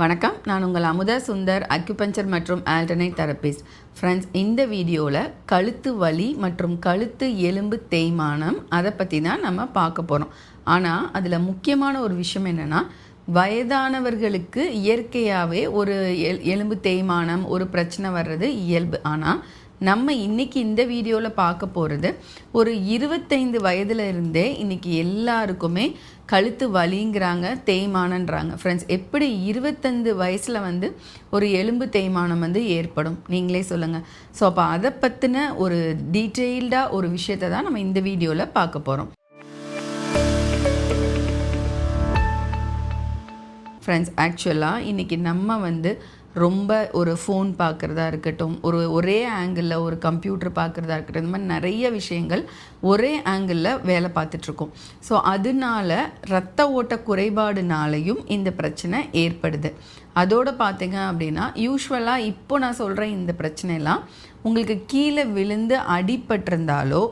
வணக்கம். நான் உங்கள் அமுதா சுந்தர் அக்யூபஞ்சர் மற்றும் ஆல்டர்னேட் தெரபிஸ்ட் ஃப்ரெண்ட்ஸ் இந்த வீடியோவில் கழுத்து வலி மற்றும் கழுத்து எலும்பு தேய்மானம் அதை பற்றி தான் நம்ம பார்க்க போகிறோம் ஆனால் அதில் முக்கியமான ஒரு விஷயம் என்னென்னா வயதானவர்களுக்கு இயற்கையாகவே ஒரு எல் எலும்பு தேய்மானம் ஒரு பிரச்சனை வர்றது இயல்பு. ஆனால் நம்ம இன்னைக்கு இந்த வீடியோவில் பார்க்க போகிறது ஒரு இருபத்தைந்து வயதுல இருந்தே இன்னைக்கு எல்லாருக்குமே கழுத்து வலிங்கிறாங்க தேய்மானன்றாங்க ஃப்ரெண்ட்ஸ் எப்படி இருபத்தஞ்சு வயசில் வந்து ஒரு எலும்பு தேய்மானம் வந்து ஏற்படும்? நீங்களே சொல்லுங்கள் ஸோ அப்போ அதை பற்றின ஒரு டீட்டெயில்டாக ஒரு விஷயத்தை தான் நம்ம இந்த வீடியோவில் பார்க்க போகிறோம் ஃப்ரெண்ட்ஸ் ஆக்சுவலாக இன்றைக்கி நம்ம வந்து ரொம்ப ஒரு ஃபோன் பார்க்குறதா இருக்கட்டும் ஒரு ஒரே ஆங்கிளில் ஒரு கம்ப்யூட்டர் பார்க்குறதா இருக்கட்டும் இந்த மாதிரி நிறைய விஷயங்கள் ஒரே ஆங்கிளில் வேலை பார்த்துட்ருக்கோம். ஸோ அதனால ரத்த ஓட்ட குறைபாடுனாலையும் இந்த பிரச்சனை ஏற்படுது. அதோடு பார்த்தீங்க அப்படின்னா யூஸ்வலாக இப்போ நான் சொல்கிற இந்த பிரச்சனைலாம் உங்களுக்கு கீழே விழுந்து அடிபட்டிருந்தாலோ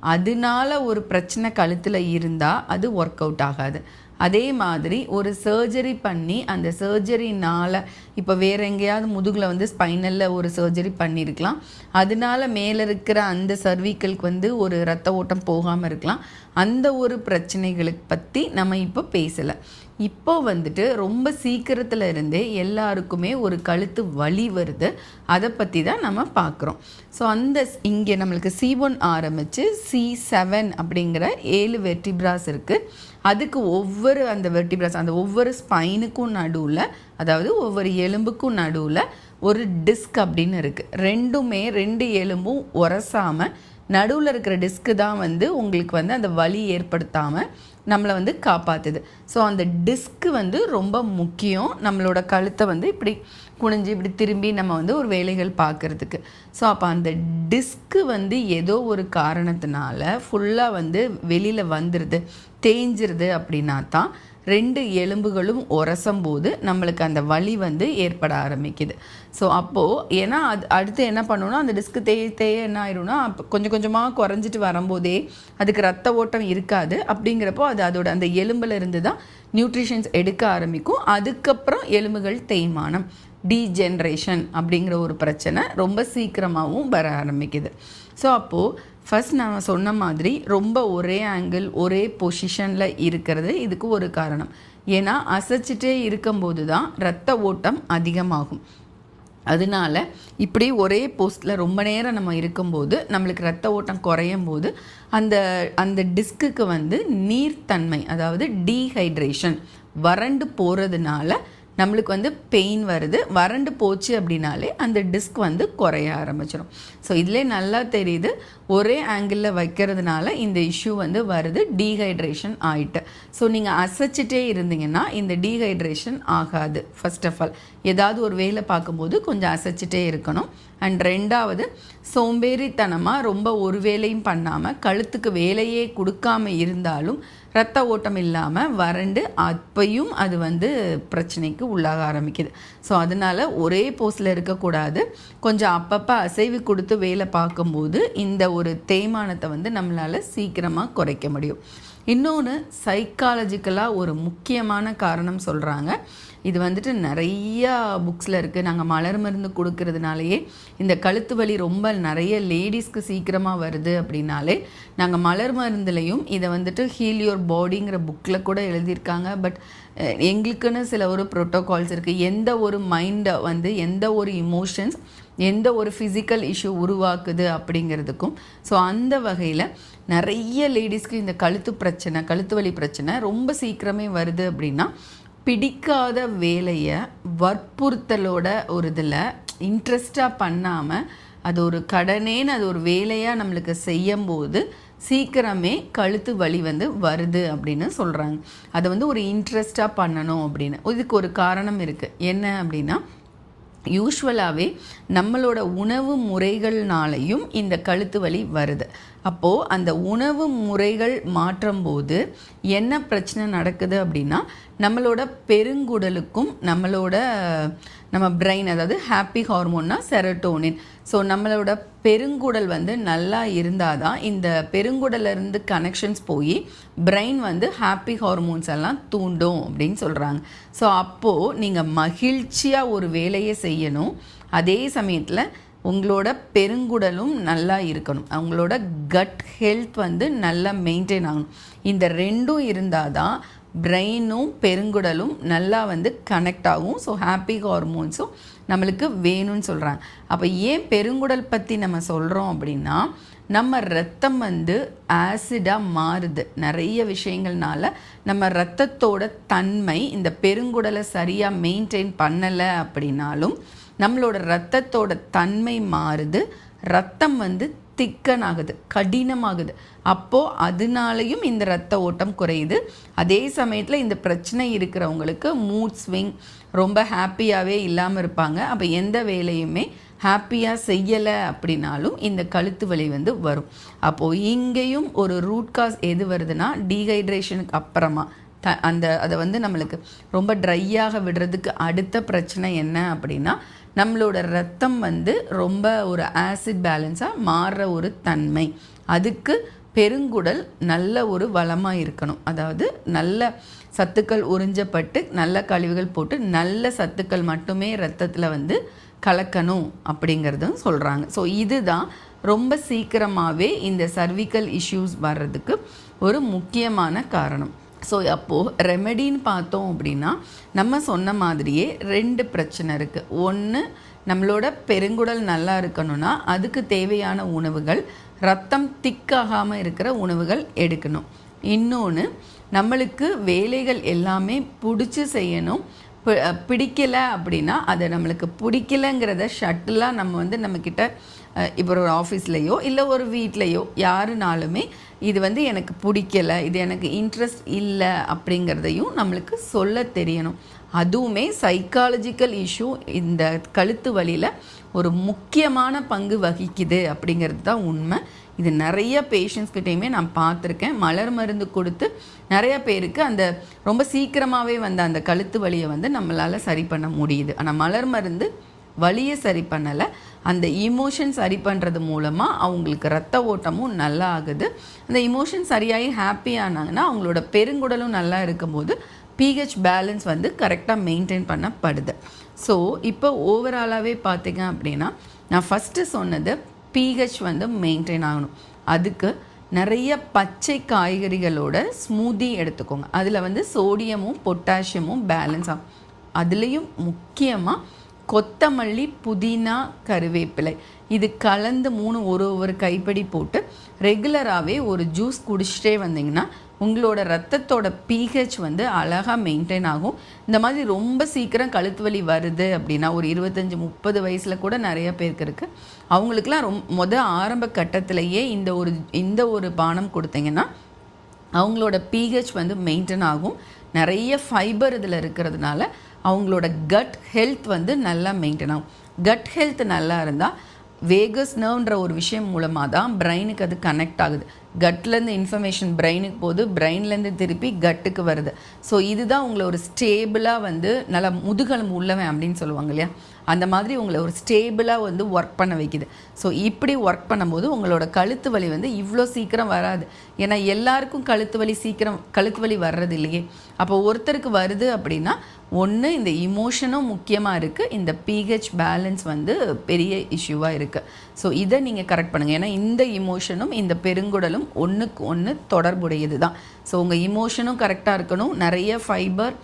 அதனால ஒரு பிரச்சனை கழுத்தில் இருந்தால் அது ஒர்க் அவுட் ஆகாது. அதே மாதிரி ஒரு சர்ஜரி பண்ணி அந்த சர்ஜரினால் இப்போ வேற எங்கேயாவது முதுகில் வந்து ஸ்பைனலில் ஒரு சர்ஜரி பண்ணியிருக்கலாம் அதனால மேலே இருக்கிற அந்த சர்விக்கலுக்கு வந்து ஒரு ரத்த ஓட்டம் போகாமல் இருக்கலாம். அந்த ஒரு பிரச்சனைகளுக்கு பற்றி நம்ம இப்போ பேசலை. இப்போ வந்துட்டு ரொம்ப சீக்கிரத்தில் இருந்தே எல்லாருக்குமே ஒரு கழுத்து வலி வருது. அதை பற்றி தான் நம்ம பார்க்குறோம் ஸோ அந்த இங்கே நம்மளுக்கு சி ஒன் ஆரம்பித்து சி செவன் அப்படிங்கிற ஏழு வெர்டிப்ராஸ் இருக்குது அதுக்கு ஒவ்வொரு அந்த வெர்டிப்ராஸ் அந்த ஒவ்வொரு ஸ்பைனுக்கும் நடுவில் அதாவது ஒவ்வொரு எலும்புக்கும் நடுவில் ஒரு டிஸ்க் அப்படின்னு இருக்குது ரெண்டுமே ரெண்டு எலும்பும் உரசாமல் நடுவில் இருக்கிற டிஸ்க்கு தான் வந்து உங்களுக்கு வந்து அந்த வலி ஏற்படுத்தாமல் நம்மளை வந்து காப்பாற்றுது ஸோ அந்த டிஸ்க்கு வந்து ரொம்ப முக்கியம். நம்மளோட கழுத்தை வந்து இப்படி குனிஞ்சு இப்படி திரும்பி நம்ம வந்து ஒரு வேலைகள் பார்க்குறதுக்கு. ஸோ அப்போ அந்த டிஸ்க்கு வந்து ஏதோ ஒரு காரணத்தினால ஃபுல்லாக வந்து வெளியில் வந்துடுது தேஞ்சிருது அப்படின்னா தான் ரெண்டு எலும்புகளும் உரசும் போது நம்மளுக்கு அந்த வலி வந்து ஏற்பட ஆரம்பிக்குது. ஸோ அப்போது ஏன்னா அது அடுத்து என்ன பண்ணணும்னா அந்த டிஸ்க்கு தேய தேய என்ன ஆயிரும்னா அப்போ கொஞ்சம் கொஞ்சமாக குறைஞ்சிட்டு வரும்போதே அதுக்கு ரத்த ஓட்டம் இருக்காது. அப்படிங்கிறப்போ அது அதோட அந்த எலும்பில் இருந்து தான் நியூட்ரிஷன்ஸ் எடுக்க ஆரம்பிக்கும். அதுக்கப்புறம் எலும்புகள் தேய்மானம் டீஜென்ரேஷன் அப்படிங்கிற ஒரு பிரச்சனை ரொம்ப சீக்கிரமாகவும் வர ஆரம்பிக்குது. ஸோ அப்போது ஃபஸ்ட் நான் சொன்ன மாதிரி ரொம்ப ஒரே ஆங்கிள் ஒரே பொசிஷனில் இருக்கிறது இதுக்கு ஒரு காரணம். ஏன்னா அசைச்சிட்டே இருக்கும்போது தான் ரத்த ஓட்டம் அதிகமாகும். அதனால இப்படி ஒரே போஸ்ட்டில் ரொம்ப நேரம் நம்ம இருக்கும்போது நம்மளுக்கு ரத்த ஓட்டம் குறையும் போது அந்த அந்த டிஸ்க்குக்கு வந்து நீர்த்தன்மை அதாவது டீஹைட்ரேஷன் வறண்டு போகிறதுனால நம்மளுக்கு வந்து பெயின் வருது. வறண்டு போச்சு அப்படின்னாலே அந்த டிஸ்க் வந்து குறைய ஆரம்பிச்சிடும் ஸோ இதிலே நல்லா தெரியுது. ஒரே ஆங்கிளில் வைக்கிறதுனால இந்த இஷ்யூ வந்து வருது. டீஹைட்ரேஷன் ஆயிட்டு. ஸோ நீங்கள் அசைச்சிட்டே இருந்தீங்கன்னா இந்த டீஹைட்ரேஷன் ஆகாது ஃபர்ஸ்ட் ஆஃப் ஆல் ஏதாவது ஒரு வேலை பார்க்கும்போது கொஞ்சம் அசைச்சிட்டே இருக்கணும். அண்ட் ரெண்டாவது சோம்பேறித்தனமாக ரொம்ப ஒரு வேலையும் பண்ணாமல் கழுத்துக்கு வேலையே கொடுக்காம இருந்தாலும் ரத்த ஓட்டம் இல்லாமல் வறண்டு அப்பையும் அது வந்து பிரச்சனைக்கு உள்ளாக ஆரம்பிக்குது. ஸோ அதனால் ஒரே போஸில் இருக்கக்கூடாது. கொஞ்சம் அப்பப்போ அசைவு கொடுத்து வேலை பார்க்கும்போது இந்த ஒரு தேய்மானத்தை வந்து நம்மளால் சீக்கிரமாக குறைக்க முடியும். இன்னொன்று சைக்காலஜிக்கலாக ஒரு முக்கியமான காரணம் சொல்கிறாங்க இது வந்துட்டு நிறையா புக்ஸில் இருக்குது நாங்கள் மலர் மருந்து கொடுக்கறதுனாலேயே இந்த கழுத்து வலி ரொம்ப நிறைய லேடிஸ்க்கு சீக்கிரமாக வருது அப்படின்னாலே நாங்கள் மலர் மருந்துலேயும் இதை வந்துட்டு ஹீல் யோர் பாடிங்கிற புக்கில் கூட எழுதியிருக்காங்க. பட் எங்களுக்குன்னு சில ஒரு ப்ரோட்டோகால்ஸ் இருக்குது எந்த ஒரு மைண்டை வந்து எந்த ஒரு இமோஷன்ஸ் எந்த ஒரு ஃபிசிக்கல் இஷ்யூ உருவாக்குது அப்படிங்கிறதுக்கும் ஸோ அந்த வகையில் நிறைய லேடிஸ்க்கு இந்த கழுத்து பிரச்சனை கழுத்து வலி பிரச்சனை ரொம்ப சீக்கிரமே வருது அப்படின்னா பிடிக்காத வேலையை வற்புறுத்தலோட ஒரு இதில் இன்ட்ரெஸ்டாக பண்ணாமல் அது ஒரு கடனேன்னு அது ஒரு வேலையாக நம்மளுக்கு செய்யும்போது சீக்கிரமே கழுத்து வலி வந்து வருது அப்படின்னு சொல்கிறாங்க அதை வந்து ஒரு இன்ட்ரெஸ்டாக பண்ணணும் அப்படின்னு. இதுக்கு ஒரு காரணம் இருக்குது என்ன அப்படின்னா யூஸ்வலாகவே நம்மளோட உணவு முறைகள்னாலையும் இந்த கழுத்து வலி வருது. அப்போது அந்த உணவு முறைகள் மாற்றும் போது என்ன பிரச்சனை நடக்குது அப்படின்னா நம்மளோட பெருங்குடலுக்கும் நம்மளோட நம்ம பிரெயின் அதாவது ஹாப்பி ஹார்மோன்னா செரட்டோனின் ஸோ நம்மளோட பெருங்குடல் வந்து நல்லா இருந்தால் தான் இந்த பெருங்குடலேருந்து கனெக்ஷன்ஸ் போய் பிரெயின் வந்து ஹாப்பி ஹார்மோன்ஸ் எல்லாம் தூண்டும் அப்படின்னு சொல்கிறாங்க ஸோ அப்போது நீங்கள் மகிழ்ச்சியாக ஒரு வேலையை செய்யணும். அதே சமயத்தில் உங்களோட பெருங்குடலும் நல்லா இருக்கணும். அவங்களோட கட் ஹெல்த் வந்து நல்லா மெயின்டைன் ஆகணும். இந்த ரெண்டும் இருந்தால் தான் பிரெயினும் பெருங்குடலும் நல்லா வந்து கனெக்ட் ஆகும். ஸோ ஹாப்பி ஹார்மோன்ஸும் நம்மளுக்கு வேணும்னு சொல்கிறாங்க அப்போ ஏன் பெருங்குடல் பற்றி நம்ம சொல்கிறோம் அப்படின்னா நம்ம ரத்தம் வந்து ஆசிடாக மாறுது. நிறைய விஷயங்கள்னால நம்ம ரத்தத்தோட தன்மை இந்த பெருங்குடலை சரியாக மெயின்டைன் பண்ணலை அப்படின்னாலும் நம்மளோட ரத்தத்தோட தன்மை மாறுது ரத்தம் வந்து திக்கன் ஆகுது கடினமாகுது. அப்போது அதனாலையும் இந்த ரத்த ஓட்டம் குறையுது. அதே சமயத்தில் இந்த பிரச்சனை இருக்கிறவங்களுக்கு மூட் ஸ்விங் ரொம்ப ஹாப்பியாகவே இல்லாமல் இருப்பாங்க. அப்போ எந்த வேலையுமே ஹாப்பியாக செய்யலை அப்படின்னாலும் இந்த கழுத்து வலி வந்து வரும். அப்போது இங்கேயும் ஒரு ரூட் காஸ் எது வருதுன்னா டீஹைட்ரேஷனுக்கு அப்புறமா. த அந்த அதை வந்து நம்மளுக்கு ரொம்ப ட்ரையாக விடுறதுக்கு அடுத்த பிரச்சனை என்ன அப்படின்னா நம்மளோட ரத்தம் வந்து ரொம்ப ஒரு ஆசிட் பேலன்ஸாக மாறுற ஒரு தன்மை. அதுக்கு பெருங்குடல் நல்ல ஒரு வளமாக இருக்கணும். அதாவது நல்ல சத்துக்கள் உறிஞ்சப்பட்டு நல்ல கழிவுகள் போட்டு நல்ல சத்துக்கள் மட்டுமே ரத்தத்தில் வந்து கலக்கணும் அப்படிங்கிறதும் சொல்கிறாங்க ஸோ இதுதான் ரொம்ப சீக்கிரமாகவே இந்த சர்விக்கல் இஷ்யூஸ் வர்றதுக்கு ஒரு முக்கியமான காரணம். ஸோ அப்போது ரெமெடின்னு பார்த்தோம் அப்படின்னா நம்ம சொன்ன மாதிரியே ரெண்டு பிரச்சனை இருக்குது ஒன்று நம்மளோட பெருங்குடல் நல்லா இருக்கணும்னா அதுக்கு தேவையான உணவுகள் ரத்தம் திக்காகாமல் இருக்கிற உணவுகள் எடுக்கணும். இன்னொன்று நம்மளுக்கு வேலைகள் எல்லாமே பிடிச்சி செய்யணும். பிடிக்கலை அப்படின்னா அதை நம்மளுக்கு பிடிக்கலைங்கிறத ஷட்டிலாக நம்ம வந்து நம்மக்கிட்ட இப்போ ஒரு ஆஃபீஸ்லேயோ இல்லை ஒரு வீட்லேயோ யாருனாலுமே இது வந்து எனக்கு பிடிக்கலை இது எனக்கு இன்ட்ரெஸ்ட் இல்லை அப்படிங்கிறதையும் நம்மளுக்கு சொல்ல தெரியணும். அதுவுமே சைக்காலஜிக்கல் இஷ்யூ இந்த கழுத்து வழியில் ஒரு முக்கியமான பங்கு வகிக்குது அப்படிங்கிறது தான் உண்மை. இது நிறைய பேஷண்ட்ஸ்கிட்டையுமே நான் பார்த்துருக்கேன். மலர் மருந்து கொடுத்து நிறைய பேருக்கு அந்த ரொம்ப சீக்கிரமாகவே வந்த அந்த கழுத்து வலியை வந்து நம்மளால் சரி பண்ண முடியுது. ஆனால் மலர் மருந்து வலியை சரி பண்ணலை. அந்த இமோஷன் சரி பண்ணுறது மூலமாக அவங்களுக்கு ரத்த ஓட்டமும் நல்லா ஆகுது. அந்த இமோஷன் சரியாகி ஹாப்பி ஆனாங்கன்னா அவங்களோட பெருங்குடலும் நல்லா இருக்கும்போது பிஹெச் பேலன்ஸ் வந்து கரெக்டாக மெயின்டைன் பண்ணப்படுது. ஸோ இப்போ ஓவராலாகவே பார்த்தீங்க அப்படின்னா நான் ஃபஸ்ட்டு சொன்னது பிஹெச் வந்து மெயின்டைன் ஆகணும். அதுக்கு நிறைய பச்சை காய்கறிகளோட ஸ்மூதி எடுத்துக்கோங்க. அதில் வந்து சோடியமும் பொட்டாசியமும் பேலன்ஸ் ஆகும் அதுலேயும் முக்கியமாக கொத்தமல்லி புதினா கருவேப்பிலை. இது கலந்து மூணு ஒரு ஒரு கைப்படி போட்டு ரெகுலராகவே ஒரு ஜூஸ் குடிச்சிட்டே வந்தீங்கன்னா உங்களோட ரத்தத்தோட பிஹெச் வந்து அழகாக மெயின்டைன் ஆகும். இந்த மாதிரி ரொம்ப சீக்கிரம் கழுத்து வலி வருது அப்படின்னா ஒரு இருபத்தஞ்சி முப்பது வயசில் கூட நிறைய பேருக்கு இருக்குது அவங்களுக்குலாம் ரொம் மொதல் ஆரம்ப கட்டத்திலேயே இந்த ஒரு இந்த ஒரு பானம் கொடுத்தீங்கன்னா அவங்களோட பிஹெச் வந்து மெயின்டைன் ஆகும். நிறைய ஃபைபர் இதில் இருக்கிறதுனால அவங்களோட கட் ஹெல்த் வந்து நல்லா மெயின்டைன் ஆகும். கட் ஹெல்த் நல்லா இருந்தால் வேகஸ் நர்வ்ன்ற ஒரு விஷயம் மூலமாக தான் பிரெயினுக்கு அது கனெக்ட் ஆகுது. கட்லேருந்து இன்ஃபர்மேஷன் பிரெயினுக்கு போகுது பிரெயின்லேருந்து திருப்பி கட்டுக்கு வருது. ஸோ இதுதான் உங்களை ஒரு ஸ்டேபிளாக வந்து நல்லா முதுகெலும்பு உள்ளவன் அப்படின்னு சொல்லுவாங்க இல்லையா? அந்த மாதிரி உங்களை ஒரு ஸ்டேபிளாக வந்து ஒர்க் பண்ண வைக்குது. ஸோ இப்படி ஒர்க் பண்ணும்போது உங்களோட கழுத்து வலி வந்து இவ்வளோ சீக்கிரம் வராது. ஏன்னா எல்லாருக்கும் கழுத்து வலி சீக்கிரம் கழுத்து வலி வர்றது இல்லையே. அப்போ ஒருத்தருக்கு வருது அப்படின்னா ஒன்று இந்த இமோஷனும் முக்கியமாக இருக்குது இந்த பிஹெச் பேலன்ஸ் வந்து பெரிய இஷ்யூவாக இருக்குது ஸோ இதை நீங்கள் கரெக்ட் பண்ணுங்கள் ஏன்னா இந்த இமோஷனும் இந்த பெருங்குடலும் ஒன்றுக்கு ஒன்று தொடர்புடையது தான் ஸோ உங்கள் இமோஷனும் கரெக்டாக இருக்கணும். நிறைய ஃபைபர்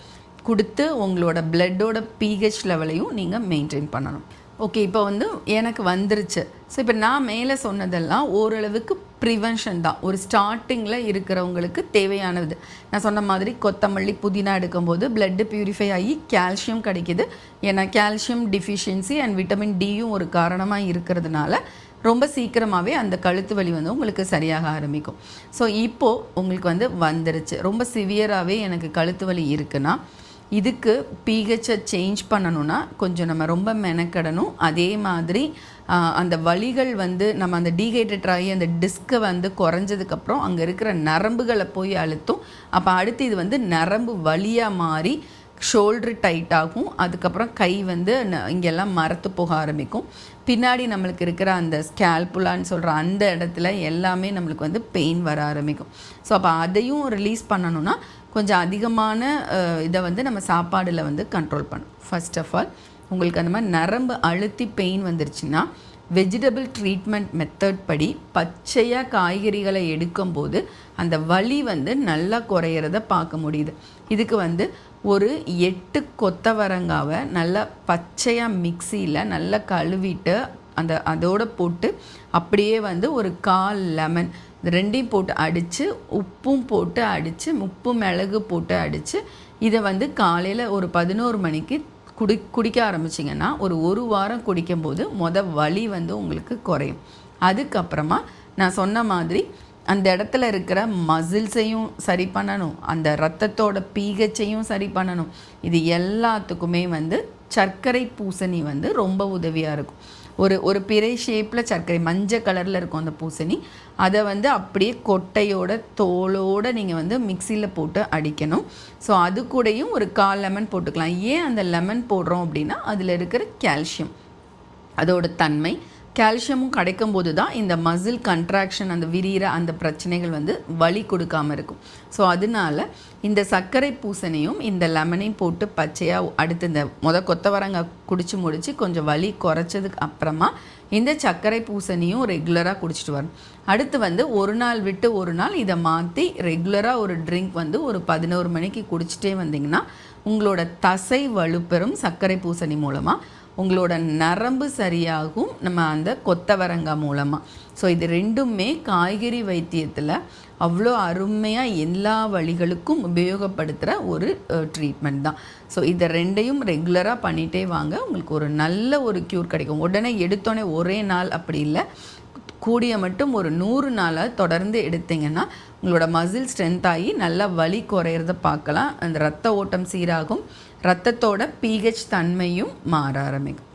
கொடுத்து உங்களோட பிளட்டோட பிஹெச் லெவலையும் நீங்கள் மெயின்டைன் பண்ணணும். ஓகே இப்போ வந்து எனக்கு வந்துருச்சு. ஸோ இப்போ நான் மேலே சொன்னதெல்லாம் ஓரளவுக்கு ப்ரிவென்ஷன் தான். ஒரு ஸ்டார்டிங்கில் இருக்கிறவங்களுக்கு தேவையானது. நான் சொன்ன மாதிரி கொத்தமல்லி புதினா எடுக்கும்போது பிளட்டு ப்யூரிஃபை ஆகி கால்சியம் கிடைக்கிது. ஏன்னா கால்சியம் டிஃபிஷியன்சி அண்ட் விட்டமின் டியும் ஒரு காரணமாக இருக்கிறதுனால ரொம்ப சீக்கிரமாகவே அந்த கழுத்து வலி வந்து உங்களுக்கு சரியாக ஆரம்பிக்கும். ஸோ இப்போது உங்களுக்கு வந்து வந்துருச்சு. ரொம்ப சிவியராகவே எனக்கு கழுத்து வலி இருக்குன்னா இதுக்கு பிஹெச்சை சேஞ்ச் பண்ணணும்னா கொஞ்சம் நம்ம ரொம்ப மெனக்கடணும். அதே மாதிரி அந்த வலிகள் வந்து நம்ம அந்த டீஹைட்ரேட் ஆகி அந்த டிஸ்கை வந்து குறைஞ்சதுக்கப்புறம் அங்கே இருக்கிற நரம்புகளை போய் அழுத்தும். அப்போ அடுத்து இது வந்து நரம்பு வலியாக மாறி ஷோல்ட்ரு டைட் ஆகும். அதுக்கப்புறம் கை வந்து ந- இங்கெல்லாம் மரத்து போக ஆரம்பிக்கும். பின்னாடி நம்மளுக்கு இருக்கிற அந்த ஸ்கேல்புலான்னு சொல்கிற அந்த இடத்துல எல்லாமே நம்மளுக்கு வந்து பெயின் வர ஆரம்பிக்கும். ஸோ அப்போ அதையும் ரிலீஸ் பண்ணணும்னா கொஞ்சம் அதிகமான இதை வந்து நம்ம சாப்பாடில் வந்து கண்ட்ரோல் பண்ணணும். ஃபர்ஸ்ட் ஆஃப் ஆல் உங்களுக்கு அந்த மாதிரி நரம்பு அழுத்தி பெயின் வந்துருச்சுன்னா வெஜிடபிள் ட்ரீட்மெண்ட் மெத்தட் படி பச்சையாக காய்கறிகளை எடுக்கும்போது அந்த வலி வந்து நல்லா குறையிறத பார்க்க முடியுது. இதுக்கு வந்து ஒரு எட்டு கொத்தவரங்காவை நல்லா பச்சையாக மிக்சியில் நல்லா கழுவிட்டு அந்த அதோட போட்டு அப்படியே வந்து ஒரு கால் லெமன் இது ரெண்டையும் போட்டு அடித்து உப்பும் போட்டு அடித்து உப்பு மிளகு போட்டு அடித்து இதை வந்து காலையில் ஒரு பதினோரு மணிக்கு குடி குடிக்க ஆரம்பிச்சிங்கன்னா ஒரு ஒரு வாரம் குடிக்கும்போது மொதல் வலி வந்து உங்களுக்கு குறையும். அதுக்கப்புறமா நான் சொன்ன மாதிரி அந்த இடத்துல இருக்கிற மசில்ஸையும் சரி பண்ணணும். அந்த ரத்தத்தோட பீகச்சையும் சரி பண்ணணும். இது எல்லாத்துக்குமே வந்து சர்க்கரை பூசணி வந்து ரொம்ப உதவியாக இருக்கும். ஒரு ஒரு பிறை ஷேப்பில் சர்க்கரை மஞ்சள் கலரில் இருக்கும் அந்த பூசணி. அதை வந்து அப்படியே கொட்டையோட தோலோடு நீங்கள் வந்து மிக்சியில் போட்டு அடிக்கணும். ஸோ அது கூடயும் ஒரு கால் லெமன் போட்டுக்கலாம். ஏன் அந்த லெமன் போடுறோம் அப்படின்னா அதில் இருக்கிற கால்சியம் அதோட தன்மை கால்சியமும் கிடைக்கும் போது தான் இந்த மசில் கன்ட்ராக்ஷன் அந்த விரிகிற அந்த பிரச்சனைகள் வந்து வலி கொடுக்காம இருக்கும். ஸோ அதனால இந்த சர்க்கரை பூசணியும் இந்த லெமனையும் போட்டு பச்சையாக அடுத்து இந்த முத கொத்தவரங்காய் குடிச்சு முடித்து கொஞ்சம் வலி குறைச்சதுக்கு அப்புறமா இந்த சர்க்கரை பூசணியும் ரெகுலராக குடிச்சிட்டு வரணும். அடுத்து வந்து ஒரு நாள் விட்டு ஒரு நாள் இதை மாற்றி ரெகுலராக ஒரு ட்ரிங்க் வந்து ஒரு பதினோரு மணிக்கு குடிச்சிட்டே வந்தீங்கன்னா உங்களோட தசை வலுப்பெறும் சர்க்கரை பூசணி மூலமாக உங்களோட நரம்பு சரியாகும் நம்ம அந்த கொத்தவரங்காய் மூலமாக ஸோ இது ரெண்டுமே காய்கறி வைத்தியத்தில் அவ்வளோ அருமையாக எல்லா வழிகளுக்கும் உபயோகப்படுத்துகிற ஒரு ட்ரீட்மெண்ட் தான். ஸோ இதை ரெண்டையும் ரெகுலராக பண்ணிகிட்டே வாங்க. உங்களுக்கு ஒரு நல்ல ஒரு க்யூர் கிடைக்கும். உடனே எடுத்தோடனே ஒரே நாள் அப்படி இல்லை. கூடிய மட்டும் ஒரு நூறு நாளாக தொடர்ந்து எடுத்தீங்கன்னா உங்களோட மசில் ஸ்ட்ரென்த் ஆகி நல்லா வலி குறையிறத பார்க்கலாம். அந்த ரத்த ஓட்டம் சீராகும். ரத்தத்தோட பிஹெச் தன்மையும் மாற ஆரம்பிக்கும்.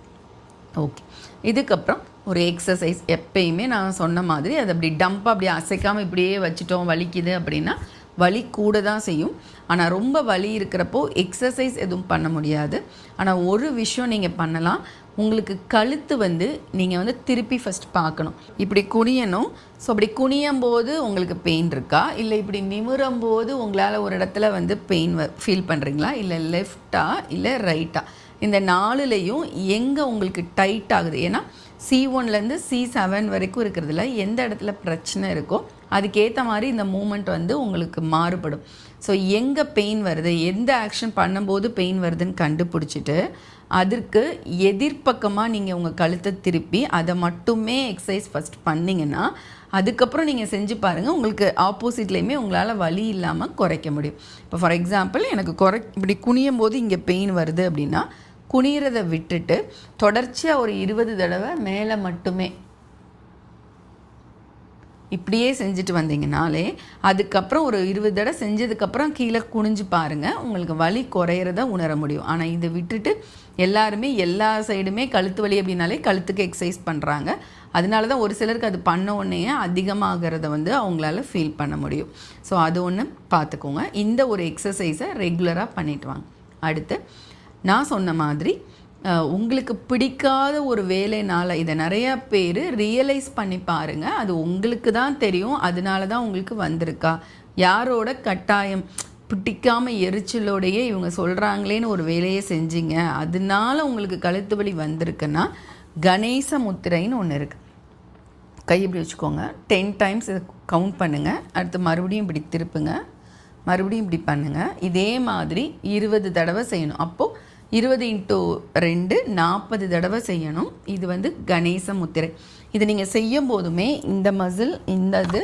ஓகே இதுக்கப்புறம் ஒரு எக்ஸசைஸ் எப்பயுமே நான் சொன்ன மாதிரி அது அப்படி டம்ப் அப்படி அசைக்காமல் இப்படியே வச்சுட்டோம் வலிக்குது அப்படின்னா வலி கூட தான் செய்யும். ஆனால் ரொம்ப வலி இருக்கிறப்போ எக்ஸசைஸ் எதுவும் பண்ண முடியாது. ஆனால் ஒரு விஷயம் நீங்கள் பண்ணலாம். உங்களுக்கு கழுத்து வந்து நீங்கள் வந்து திருப்பி ஃபஸ்ட் பார்க்கணும். இப்படி குனியணும். ஸோ அப்படி குனியும் போது உங்களுக்கு பெயின் இருக்கா? இல்லை இப்படி நிமிரும் போது உங்களால் ஒரு இடத்துல வந்து பெயின் ஃபீல் பண்ணுறீங்களா இல்லை லெஃப்டா இல்லை ரைட்டா இந்த நாலுலேயும் எங்கே உங்களுக்கு டைட் ஆகுது? ஏன்னா சி ஒன்லேருந்து சி செவன் வரைக்கும் இருக்கிறதுல எந்த இடத்துல பிரச்சனை இருக்கோ அதுக்கேற்ற மாதிரி இந்த மூமெண்ட் வந்து உங்களுக்கு மாறுபடும். ஸோ எங்கே பெயின் வருது? எந்த ஆக்ஷன் பண்ணும்போது பெயின் வருதுன்னு கண்டுபிடிச்சிட்டு அதற்கு எதிர்ப்பக்கமாக நீங்கள் உங்கள் கழுத்தை திருப்பி அதை மட்டுமே எக்ஸசைஸ் ஃபஸ்ட் பண்ணிங்கன்னா அதுக்கப்புறம் நீங்கள் செஞ்சு பாருங்கள் உங்களுக்கு ஆப்போசிட்லேயுமே உங்களால் வலி இல்லாமல் குறைக்க முடியும். இப்போ ஃபார் எக்ஸாம்பிள் எனக்கு குறை இப்படி குனியும் போது இங்கே பெயின் வருது அப்படின்னா குனிகிறத விட்டுட்டு தொடர்ச்சியாக ஒரு இருபது தடவை மேலே மட்டுமே இப்படியே செஞ்சுட்டு வந்தீங்கனாலே அதுக்கப்புறம் ஒரு இருபது தடவை செஞ்சதுக்கப்புறம் கீழே குனிஞ்சு பாருங்கள் உங்களுக்கு வலி குறையிறத உணர முடியும். ஆனால் இதை விட்டுட்டு எல்லாருமே எல்லா சைடுமே கழுத்து வலி அப்படின்னாலே கழுத்துக்கு எக்ஸசைஸ் பண்ணுறாங்க அதனால தான் ஒரு சிலருக்கு அது பண்ண உடனே அதிகமாகிறத வந்து அவங்களால ஃபீல் பண்ண முடியும். ஸோ அது ஒன்று பார்த்துக்கோங்க இந்த ஒரு எக்ஸசைஸை ரெகுலராக பண்ணிட்டு வாங்க. அடுத்து நான் சொன்ன மாதிரி உங்களுக்கு பிடிக்காத ஒரு வேலைனால இதை நிறையா பேர் ரியலைஸ் பண்ணி பாருங்கள் அது உங்களுக்கு தான் தெரியும். அதனால தான் உங்களுக்கு வந்திருக்கா. யாரோட கட்டாயம்? பிடிக்காம எரிச்சலோடையே இவங்க சொல்கிறாங்களேன்னு ஒரு வேலையை செஞ்சீங்க. அதனால உங்களுக்கு கழுத்து வலி வந்திருக்குன்னா கணேச முத்திரைன்னு ஒன்று இருக்குது கை இப்படி வச்சுக்கோங்க. டென் டைம்ஸ் இதை கவுண்ட் பண்ணுங்கள் அடுத்து மறுபடியும் இப்படி திருப்புங்க. மறுபடியும் இப்படி பண்ணுங்கள் இதே மாதிரி இருபது தடவை செய்யணும். அப்போது இருபது இன்ட்டு ரெண்டு நாற்பது தடவை செய்யணும். இது வந்து கணேச முத்திரை. இது நீங்கள் செய்யும் போதுமே இந்த மசில் இந்த இது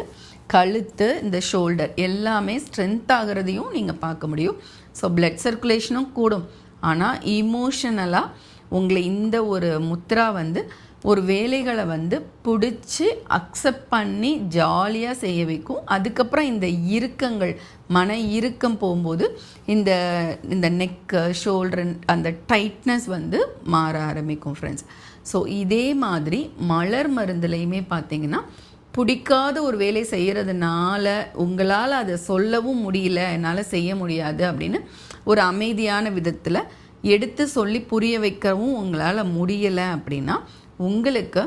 கழுத்து இந்த ஷோல்டர் எல்லாமே ஸ்ட்ரென்த் ஆகிறதையும் நீங்கள் பார்க்க முடியும். ஸோ பிளட் சர்க்குலேஷனும் கூடும். ஆனால் இமோஷனலாக உங்களை இந்த ஒரு முத்ரா வந்து ஒரு வேலைகளை வந்து பிடிச்சி அக்செப்ட் பண்ணி ஜாலியாக செய்ய வைக்கும். அதுக்கப்புறம் இந்த இறுக்கங்கள் மன இறுக்கம் போகும்போது இந்த இந்த நெக்கு ஷோல்டர் அந்த டைட்னஸ் வந்து மாற ஆரம்பிக்கும் ஃப்ரெண்ட்ஸ் ஸோ இதே மாதிரி மலர் மருந்துலையுமே பார்த்தீங்கன்னா பிடிக்காத ஒரு வேலை செய்கிறதுனால உங்களால் அதை சொல்லவும் முடியல என்னால் செய்ய முடியாது அப்படின்னு ஒரு அமைதியான விதத்தில் எடுத்து சொல்லி புரிய வைக்கவும் உங்களால் முடியலை அப்படின்னா உங்களுக்கு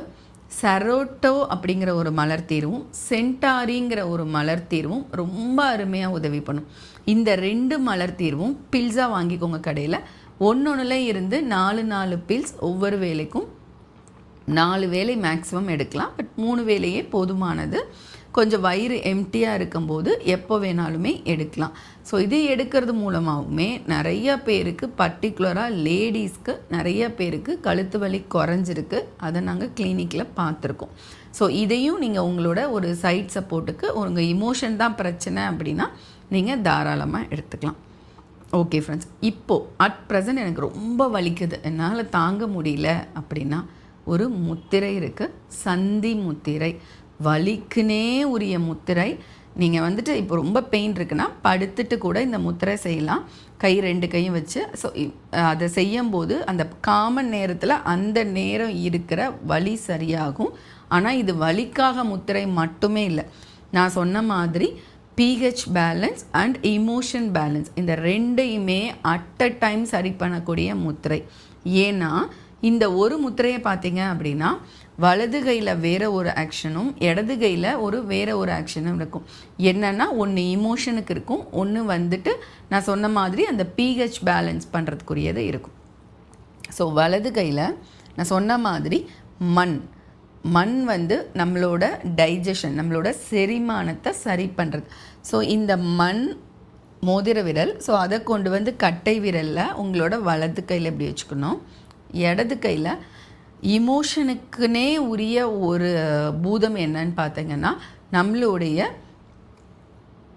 சரோட்டோ அப்படிங்கிற ஒரு மலர் தீர்வும் சென்டாரிங்கிற ஒரு மலர் தீர்வும் ரொம்ப அருமையாக உதவி பண்ணும். இந்த ரெண்டு மலர் தீர்வும் பில்ஸாக வாங்கிக்கோங்க கடையில். ஒன்று ஒன்றில் இருந்து நாலு நாலு பில்ஸ் ஒவ்வொரு வேலைக்கும் நாலு வேலை மேக்ஸிமம் எடுக்கலாம். பட் மூணு வேலையே போதுமானது. கொஞ்சம் வயிறு எம்டியாக இருக்கும்போது எப்போ வேணாலுமே எடுக்கலாம். ஸோ இது எடுக்கிறது மூலமாகவுமே நிறைய பேருக்கு பர்டிகுலராக லேடிஸ்க்கு நிறைய பேருக்கு கழுத்து வலி குறைஞ்சிருக்கு. அதை நாங்கள் கிளினிக்கில் பார்த்துருக்கோம். ஸோ இதையும் நீங்கள் உங்களோட ஒரு சைட் சப்போர்ட்டுக்கு உங்கள் இமோஷன் தான் பிரச்சனை அப்படின்னா நீங்கள் தாராளமாக எடுத்துக்கலாம். ஓகே ஃப்ரெண்ட்ஸ் இப்போது அட் ப்ரெசன்ட் எனக்கு ரொம்ப வலிக்குது. என்னால் தாங்க முடியல அப்படின்னா ஒரு முத்திரை இருக்குது சந்தி முத்திரை. வலிக்குனே உரிய முத்திரை. நீங்கள் வந்துட்டு இப்போ ரொம்ப பெயின் இருக்குன்னா படுத்துட்டு கூட இந்த முத்திரை செய்யலாம். கை ரெண்டு கையும் வச்சு. ஸோ அதை செய்யும்போது அந்த காமன் நேரத்தில் அந்த நேரம் இருக்கிற வலி சரியாகும். ஆனால் இது வலிக்காக முத்திரை மட்டுமே இல்லை. நான் சொன்ன மாதிரி pH balance and emotion balance இந்த ரெண்டையுமே அட் அ டைம் சரி பண்ணக்கூடிய முத்திரை. ஏன்னா இந்த ஒரு முத்திரையை பார்த்தீங்க அப்படின்னா வலது கையில் வேறு ஒரு ஆக்ஷனும் இடது கையில் ஒரு வேறு ஒரு ஆக்ஷனும் இருக்கும். என்னென்னா ஒன்று இமோஷனுக்கு இருக்கும் ஒன்று வந்துட்டு நான் சொன்ன மாதிரி அந்த பிஹெச் பேலன்ஸ் பண்ணுறதுக்குரியது இருக்கும். ஸோ வலது கையில் நான் சொன்ன மாதிரி மண். மண் வந்து நம்மளோட டைஜஷன் நம்மளோட செரிமானத்தை சரி பண்ணுறது ஸோ இந்த மண் மோதிர விரல் ஸோ அதை கொண்டு வந்து கட்டை விரலில் உங்களோட வலது கையில் எப்படி வச்சுக்கணும்? இடது கையில் இமோஷனுக்குனே உரிய ஒரு பூதம் என்னன்னு பார்த்தீங்கன்னா நம்மளுடைய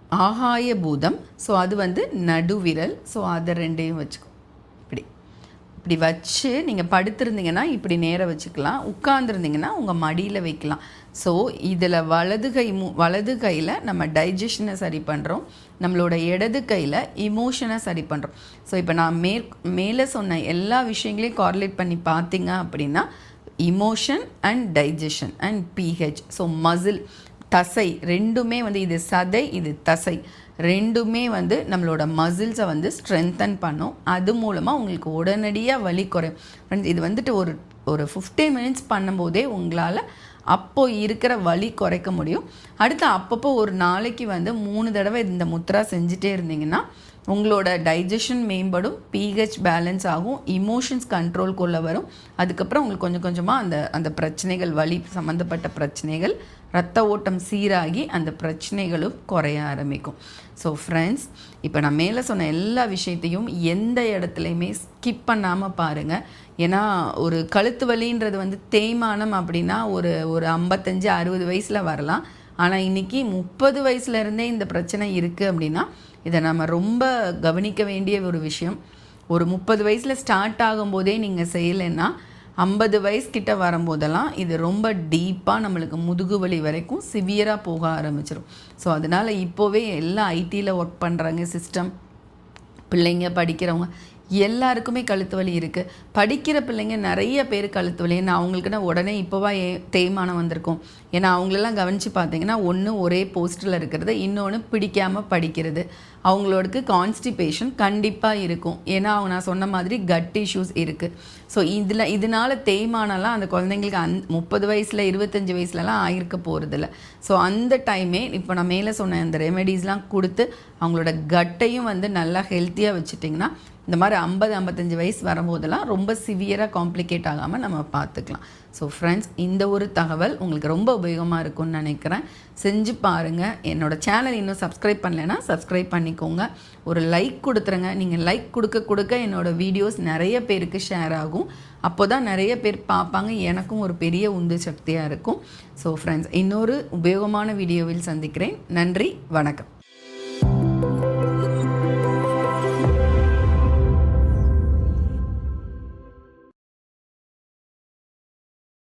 ஆகாய பூதம். ஸோ அது வந்து நடுவிரல். ஸோ அதை ரெண்டையும் வச்சுக்கோ. இப்படி வச்சு நீங்கள் படுத்திருந்தீங்கன்னா இப்படி நேராக வச்சுக்கலாம். உட்காந்துருந்தீங்கன்னா உங்கள் மடியில் வைக்கலாம். ஸோ இதில் வலது கை மு வலது கையில் நம்ம டைஜஷனை சரி பண்ணுறோம் நம்மளோட இடது கையில் இமோஷனை சரி பண்ணுறோம் ஸோ இப்போ நான் மேற் மேலே சொன்ன எல்லா விஷயங்களையும் கார்லேட் பண்ணி பார்த்தீங்க அப்படின்னா emotion and digestion and pH so muscle தசை ரெண்டுமே வந்து இது சதை இது தசை. ரெண்டுமே வந்து நம்மளோட மசில்ஸை வந்து ஸ்ட்ரென்தன் பண்ணும். அது மூலமாக உங்களுக்கு உடனடியாக வலி குறையும். ஃப்ரெண்ட்ஸ் இது வந்துட்டு ஒரு ஒரு ஃபிஃப்டீன் மினிட்ஸ் பண்ணும்போதே உங்களால் அப்போது இருக்கிற வலி குறைக்க முடியும். அடுத்து அப்பப்போ ஒரு நாளைக்கு வந்து மூணு தடவை இந்த முத்ரா செஞ்சுட்டே இருந்தீங்கன்னா உங்களோட டைஜஷன் மேம்படும் பிஹெச் பேலன்ஸ் ஆகும் இமோஷன்ஸ் கண்ட்ரோல்குள்ளே வரும். அதுக்கப்புறம் உங்களுக்கு கொஞ்சம் கொஞ்சமாக அந்த அந்த பிரச்சனைகள் வலி சம்மந்தப்பட்ட பிரச்சனைகள் ரத்த ஓட்டம் சீராகி அந்த பிரச்சனைகளும் குறைய ஆரம்பிக்கும். ஸோ ஃப்ரெண்ட்ஸ் இப்போ நான் மேலே சொன்ன எல்லா விஷயத்தையும் எந்த இடத்துலையுமே ஸ்கிப் பண்ணாமல் பாருங்கள் ஏன்னா ஒரு கழுத்து வலின்றது வந்து தேய்மானம் அப்படின்னா ஒரு ஒரு ஐம்பத்தஞ்சு அறுபது வயசில் வரலாம். ஆனால் இன்றைக்கி முப்பது வயசுலேருந்தே இந்த பிரச்சனை இருக்குது அப்படின்னா இதை நம்ம ரொம்ப கவனிக்க வேண்டிய ஒரு விஷயம். ஒரு முப்பது வயசில் ஸ்டார்ட் ஆகும்போதே நீங்கள் செய்யலைன்னா ஐம்பது வயசுக்கிட்ட வரும்போதெல்லாம் இது ரொம்ப டீப்பாக நம்மளுக்கு முதுகு வலி வரைக்கும் சிவியராக போக ஆரம்பிச்சிடும் ஸோ அதனால் இப்போவே எல்லாம் ஐடியில் ஒர்க் பண்ணுறாங்க சிஸ்டம் பிள்ளைங்க படிக்கிறவங்க எல்லாருக்குமே கழுத்து வலி இருக்குது படிக்கிற பிள்ளைங்க நிறைய பேர் கழுத்து வலி. ஏன்னா அவங்களுக்குன்னா உடனே இப்போவா ஏ தேய்மானம் வந்திருக்கும். ஏன்னா அவங்களெல்லாம் கவனித்து பார்த்தீங்கன்னா ஒன்று ஒரே போஸ்ட்டில் இருக்கிறது இன்னொன்று பிடிக்காமல் படிக்கிறது. அவங்களோடக்கு கான்ஸ்டிபேஷன் கண்டிப்பாக இருக்கும். ஏன்னா அவங்க நான் சொன்ன மாதிரி கட் இஷ்யூஸ் இருக்குது ஸோ இதில் இதனால் தேய்மானம்லாம் அந்த குழந்தைங்களுக்கு அந் முப்பது வயசில் இருபத்தஞ்சி வயசுலலாம் ஆகிருக்க போகிறதில்ல ஸோ அந்த டைமே இப்போ நான் மேலே சொன்ன அந்த ரெமெடிஸ்லாம் கொடுத்து அவங்களோட கட்டையும் வந்து நல்லா ஹெல்த்தியாக வச்சுட்டிங்கன்னா இந்த மாதிரி ஐம்பது ஐம்பத்தஞ்சு வயசு வரும்போதெல்லாம் ரொம்ப சிவியராக காம்ப்ளிகேட் ஆகாமல் நம்ம பார்த்துக்கலாம். ஸோ ஃப்ரெண்ட்ஸ் இந்த ஒரு தகவல் உங்களுக்கு ரொம்ப உபயோகமாக இருக்கும்னு நினைக்கிறேன். செஞ்சு பாருங்கள் என்னோடய சேனல் இன்னும் சப்ஸ்கிரைப் பண்ணலைன்னா சப்ஸ்கிரைப் பண்ணிக்கோங்க. ஒரு லைக் கொடுத்துருங்க. நீங்கள் லைக் கொடுக்க கொடுக்க என்னோடய வீடியோஸ் நிறைய பேருக்கு ஷேர் ஆகும். அப்போ தான் நிறைய பேர் பார்ப்பாங்க. எனக்கும் ஒரு பெரிய உந்து சக்தியாக இருக்கும். ஸோ ஃப்ரெண்ட்ஸ் இன்னொரு உபயோகமான வீடியோவில் சந்திக்கிறேன். நன்றி வணக்கம்.